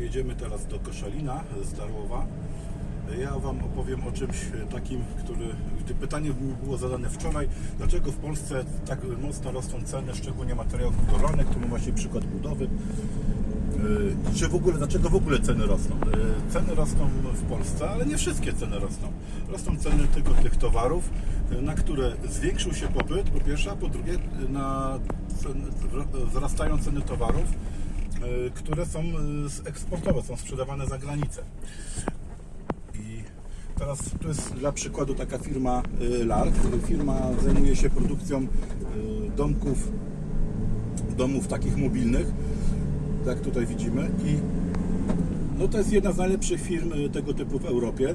Jedziemy teraz do Koszalina z Darłowa. Ja Wam opowiem o czymś takim, który gdy pytanie mi było zadane wczoraj, dlaczego w Polsce tak mocno rosną ceny, szczególnie materiałów budowlanych, tu mam właśnie przykład budowy. Yy, Czy w ogóle, dlaczego w ogóle ceny rosną? Yy, Ceny rosną w Polsce, ale nie wszystkie ceny rosną. Rosną ceny tylko tych towarów, yy, na które zwiększył się popyt, po pierwsze, a po drugie na wzrastają ceny towarów, które są yy, eksportowe, są sprzedawane za granicę. I teraz tu jest dla przykładu taka firma y, Lark. Firma zajmuje się produkcją domków, domów takich mobilnych, tak tutaj widzimy. I no to jest jedna z najlepszych firm tego typu w Europie.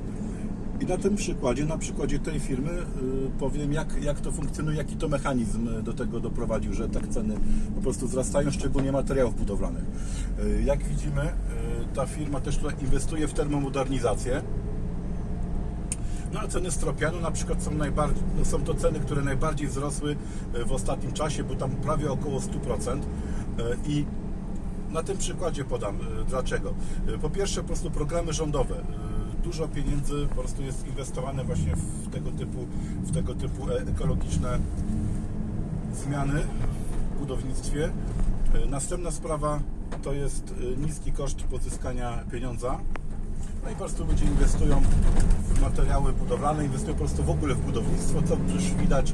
I na tym przykładzie, na przykładzie tej firmy y, powiem, jak, jak to funkcjonuje, jaki to mechanizm do tego doprowadził, że tak ceny po prostu wzrastają, szczególnie materiałów budowlanych. Y, Jak widzimy, y, ta firma też inwestuje w termomodernizację. No a ceny stropianu na przykład są najbardziej, no są to ceny, które najbardziej wzrosły w ostatnim czasie, bo tam prawie około 100%. E, I na tym przykładzie podam dlaczego. Po pierwsze po prostu programy rządowe. Dużo pieniędzy po prostu jest inwestowane właśnie w tego typu, w tego typu e- ekologiczne zmiany w budownictwie. E, Następna sprawa to jest e, niski koszt pozyskania pieniądza. No i po prostu ludzie inwestują w materiały budowlane, inwestują po prostu w ogóle w budownictwo, co już widać,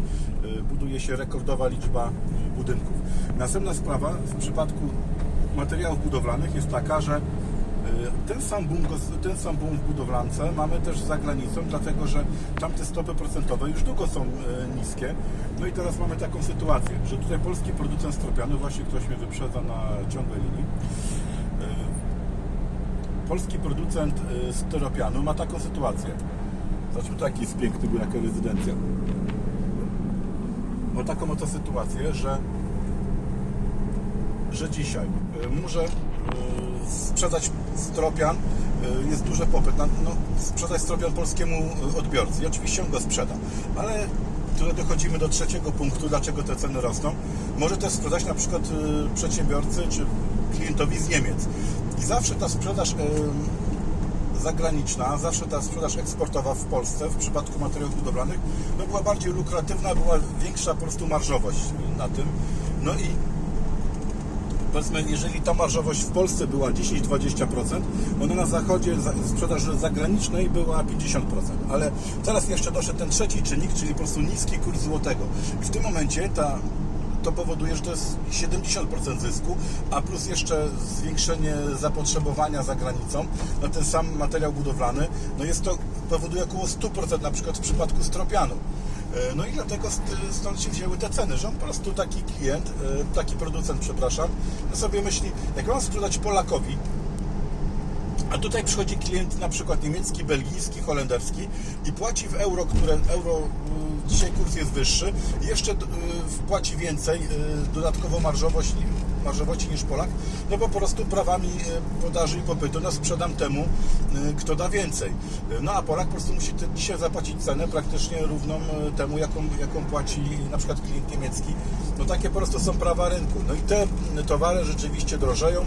buduje się rekordowa liczba budynków. Następna sprawa w przypadku materiałów budowlanych jest taka, że ten sam, boom, ten sam boom w budowlance mamy też za granicą, dlatego że tam te stopy procentowe już długo są y, niskie. No i teraz mamy taką sytuację, że tutaj polski producent stropianu, właśnie ktoś mnie wyprzedza na ciągłej linii, y, polski producent y, styropianu ma taką sytuację. Zobaczmy, to jaki jest piękny, był jaka rezydencja. Ma taką oto sytuację, że że dzisiaj y, może y, sprzedać stropian, y, jest duży popyt na no, sprzedać stropian polskiemu y, odbiorcy i oczywiście on go sprzeda, ale tutaj dochodzimy do trzeciego punktu, dlaczego te ceny rosną. Może też sprzedać na przykład y, przedsiębiorcy czy klientowi z Niemiec. I zawsze ta sprzedaż zagraniczna, zawsze ta sprzedaż eksportowa w Polsce w przypadku materiałów budowlanych no była bardziej lukratywna, była większa po prostu marżowość na tym. No i powiedzmy, jeżeli ta marżowość w Polsce była 10-20%, ona na zachodzie za- sprzedaży zagranicznej była 50%. Ale teraz jeszcze doszedł ten trzeci czynnik, czyli po prostu niski kurs złotego. I w tym momencie ta, to powoduje, że to jest 70% zysku, a plus jeszcze zwiększenie zapotrzebowania za granicą na ten sam materiał budowlany, no jest to powoduje około 100% na przykład w przypadku stropianu. E, No i dlatego st- stąd się wzięły te ceny, że on po prostu taki klient, e, taki producent, przepraszam, no sobie myśli, jak mam sprzedać Polakowi, a tutaj przychodzi klient na przykład niemiecki, belgijski, holenderski i płaci w euro, które euro dzisiaj kurs jest wyższy, jeszcze y, wpłaci więcej, dodatkowo marżowość, marżowości niż Polak, no bo po prostu prawami y, podaży i popytu no sprzedam temu, y, kto da więcej. Y, No a Polak po prostu musi dzisiaj zapłacić cenę praktycznie równą temu, jaką, jaką płaci na przykład klient niemiecki. No takie po prostu są prawa rynku. No i te towary rzeczywiście drożeją.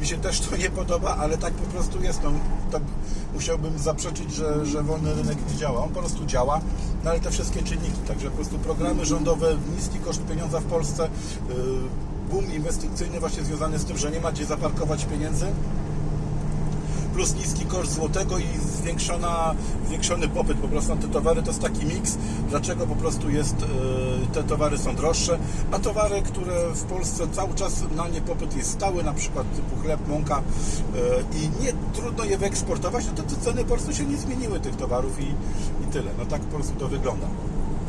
Mi się też to nie podoba, ale tak po prostu jest. No, to musiałbym zaprzeczyć, że, że wolny rynek nie działa. On po prostu działa, no ale te wszystkie czynniki, także po prostu programy rządowe, niski koszt pieniądza w Polsce, yy, boom inwestycyjny właśnie związany z tym, że nie ma gdzie zaparkować pieniędzy, plus niski koszt złotego i zwiększona, zwiększony popyt po prostu na te towary, to jest taki miks, dlaczego po prostu jest, e, te towary są droższe, a towary, które w Polsce cały czas na nie popyt jest stały, na przykład typu chleb, mąka e, i nie trudno je wyeksportować, no to te ceny po prostu się nie zmieniły tych towarów i, i tyle, no tak po prostu to wygląda.